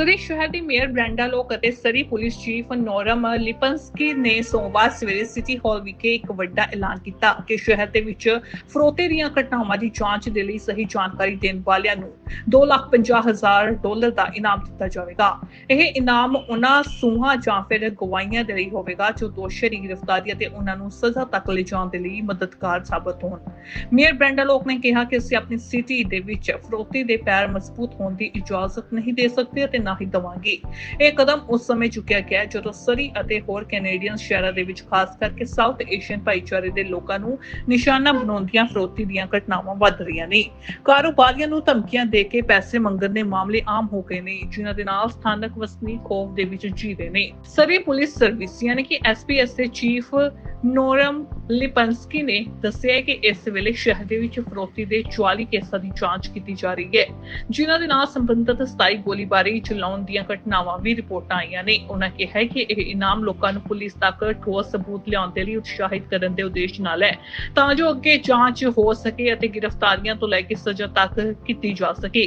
ਸਰੀ ਸ਼ਹਿਰ ਦੀ mayor Brenda Locke ਅਤੇ Surrey police chief Norm Lipinski ਨੇ ਸੋਮਵਾਰ ਸਵੇਰੇ ਸਿਟੀ ਹਾਲ ਵਿਖੇ ਇੱਕ ਵੱਡਾ ਐਲਾਨ ਕੀਤਾ ਕਿ ਸ਼ਹਿਰ ਦੇ ਵਿੱਚ ਫਰੋਤੇ ਦੀਆਂ ਘਟਨਾਵਾਂ ਦੀ ਜਾਂਚ ਦੇ ਲਈ ਸਹੀ ਜਾਣਕਾਰੀ ਦੇਣ ਵਾਲਿਆਂ ਨੂੰ 2,50,000 ਡਾਲਰ ਦਾ ਇਨਾਮ ਦਿੱਤਾ ਜਾਵੇਗਾ। ਇਹ ਇਨਾਮ ਉਹਨਾਂ ਸੂਹਾਂ ਜਾਂ ਫਿਰ ਗਵਾਈਆਂ ਦੇ ਲਈ ਹੋਵੇਗਾ ਜੋ ਦੋਸ਼ੀ ਦੀ ਗ੍ਰਿਫਤਾਰੀ ਅਤੇ ਉਹਨਾਂ ਨੂੰ ਸਜ਼ਾ ਤੱਕ ਲਿਜਾਣ ਦੇ ਲਈ ਮਦਦਗਾਰ ਸਾਬਤ ਹੋਣ। ਮੇਅਰ ਬ੍ਰੈਂਡਾ ਲੋਕ ਨੇ ਕਿਹਾ ਕਿ ਅਸੀਂ ਆਪਣੀ ਸਿਟੀ ਦੇ ਵਿੱਚ ਫਰੋਤੇ ਦੇ ਪੈਰ ਮਜ਼ਬੂਤ ਹੋਣ ਦੀ ਇਜਾਜ਼ਤ ਨਹੀਂ ਦੇ ਸਕਦੇ ਅਤੇ ਹੀ ਦਵਾਂਗੇ। ਇਹ ਕਦਮ ਉਸ ਸਮੇਂ ਚੁੱਕਿਆ ਗਿਆ ਜਦੋਂ ਸਰੀ ਅਤੇ ਹੋਰ ਕੈਨੇਡੀਅਨ ਸ਼ਹਿਰਾਂ ਦੇ ਵਿੱਚ ਖਾਸ ਕਰਕੇ ਸਾਊਥ ਏਸ਼ੀਅਨ ਭਾਈਚਾਰੇ ਦੇ ਲੋਕਾਂ ਨੂੰ ਨਿਸ਼ਾਨਾ ਬਣਾਉਂਦੀਆਂ ਫਰੋਤੀ ਦੀਆਂ ਘਟਨਾਵਾਂ ਵੱਧ ਰਹੀਆਂ ਨੇ। ਕਾਰੋਬਾਰੀਆਂ ਨੂੰ ਧਮਕੀਆਂ ਦੇ ਕੇ ਪੈਸੇ ਮੰਗਣ ਦੇ ਮਾਮਲੇ ਆਮ ਹੋ ਗਏ ਨੇ, ਜਿਨ੍ਹਾਂ ਦੇ ਨਾਲ ਸਥਾਨਕ ਵਸਨੀਕ ਖੌਫ ਦੇ ਵਿੱਚ ਜੀ ਰਹੇ ਨੇ। ਸਰੀ ਪੁਲਿਸ ਸਰਵਿਸ ਯਾਨੀ ਕਿ ਐਸਪੀਐਸ ਦੇ ਚੀਫ ਨੋਰਮ ਲਿਪਨਸਕੀ ਨੇ ਦੱਸਿਆ ਕਿ ਇਸ ਵੇਲੇ ਸ਼ਹਿਰ ਦੇ ਵਿੱਚ ਫਰੋਤੀ ਦੇ 44 ਕੇਸਾਂ ਦੀ ਜਾਂਚ ਕੀਤੀ ਜਾ ਰਹੀ ਹੈ, ਜਿਨ੍ਹਾਂ ਦੇ ਨਾਲ ਸੰਬੰਧਿਤ 27 ਗੋਲੀਬਾਰੀ ਚਲਾਉਣ ਦੀਆਂ ਘਟਨਾਵਾਂ ਵੀ ਰਿਪੋਰਟਾਂ ਆਈਆਂ ਨੇ। ਉਹਨਾਂ ਕਿਹਾ ਕਿ ਇਹ ਇਨਾਮ ਲੋਕਾਂ ਨੂੰ ਪੁਲਿਸ ਤੱਕ ਠੋਸ ਸਬੂਤ ਲਿਆਉਣ ਦੇ ਲਈ ਉਤਸ਼ਾਹਿਤ ਕਰਨ ਦੇ ਉਦੇਸ਼ ਨਾਲ ਹੈ, ਤਾਂ ਜੋ ਅੱਗੇ ਜਾਂਚ ਹੋ ਸਕੇ ਅਤੇ ਗ੍ਰਿਫਤਾਰੀਆਂ ਤੋਂ ਲੈ ਕੇ ਸਜ਼ਾ ਤੱਕ ਕੀਤੀ ਜਾ ਸਕੇ।